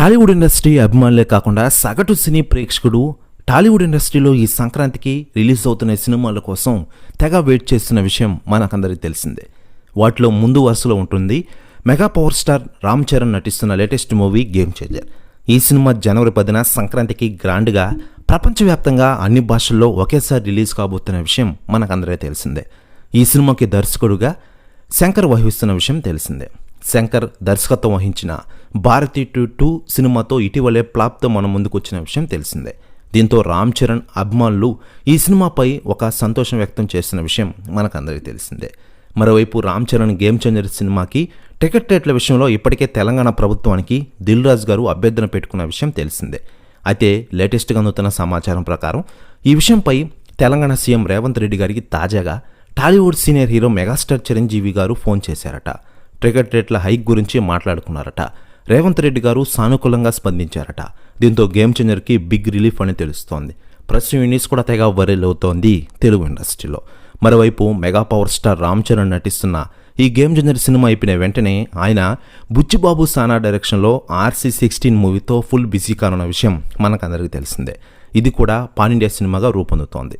Tollywood industry అభిమానులే కాకుండా సగటు సినీ ప్రేక్షకుడు టాలీవుడ్ ఇండస్ట్రీలో ఈ సంక్రాంతికి రిలీజ్ అవుతున్న సినిమాల కోసం తెగ వెయిట్ చేస్తున్న విషయం మనకందరికీ తెలిసిందే. వాటిలో ముందు వరుసలో ఉంటుంది mega power star Ram Charan నటిస్తున్న లేటెస్ట్ మూవీ గేమ్ చేంజర్. ఈ సినిమా జనవరి పదిన సంక్రాంతికి గ్రాండ్గా ప్రపంచవ్యాప్తంగా అన్ని భాషల్లో ఒకేసారి రిలీజ్ కాబోతున్న విషయం మనకందరే తెలిసిందే. ఈ సినిమాకి దర్శకుడుగా శంకర్ వహిస్తున్న విషయం తెలిసిందే. శంకర్ దర్శకత్వం వహించిన భారతి టూ టూ సినిమాతో ఇటీవలే ప్లాప్తో మన ముందుకు వచ్చిన విషయం తెలిసిందే. దీంతో రామ్ చరణ్ అభిమానులు ఈ సినిమాపై ఒక సంతోషం వ్యక్తం చేస్తున్న విషయం మనకందరికీ తెలిసిందే. మరోవైపు రామ్ చరణ్ గేమ్ చేంజర్ సినిమాకి టికెట్ రేట్ల విషయంలో ఇప్పటికే తెలంగాణ ప్రభుత్వానికి దిల్ రాజు గారు అభ్యర్థన పెట్టుకున్న విషయం తెలిసిందే. అయితే లేటెస్ట్గా అందుతున్న సమాచారం ప్రకారం ఈ విషయంపై తెలంగాణ సీఎం రేవంత్ రెడ్డి గారికి తాజాగా Tollywood senior hero megastar Chiranjeevi గారు ఫోన్ చేశారట. టికెట్ రేట్ల హైక్ గురించి మాట్లాడుకున్నారట. రేవంత్ రెడ్డి గారు సానుకూలంగా స్పందించారట. దీంతో గేమ్ చేంజర్కి బిగ్ రిలీఫ్ అని తెలుస్తోంది. ప్రెస్ యూనిట్స్ కూడా తెగ వైరల్ అవుతోంది తెలుగు ఇండస్ట్రీలో. మరోవైపు mega power star Ram Charan నటిస్తున్న ఈ గేమ్ చేంజర్ సినిమా అయిపోయిన వెంటనే ఆయన బుచ్చిబాబు సానా డైరెక్షన్లో ఆర్సీ సిక్స్టీన్ మూవీతో ఫుల్ బిజీ కానున్న విషయం మనకందరికీ తెలిసిందే. ఇది కూడా పాన్ ఇండియా సినిమాగా రూపొందుతోంది.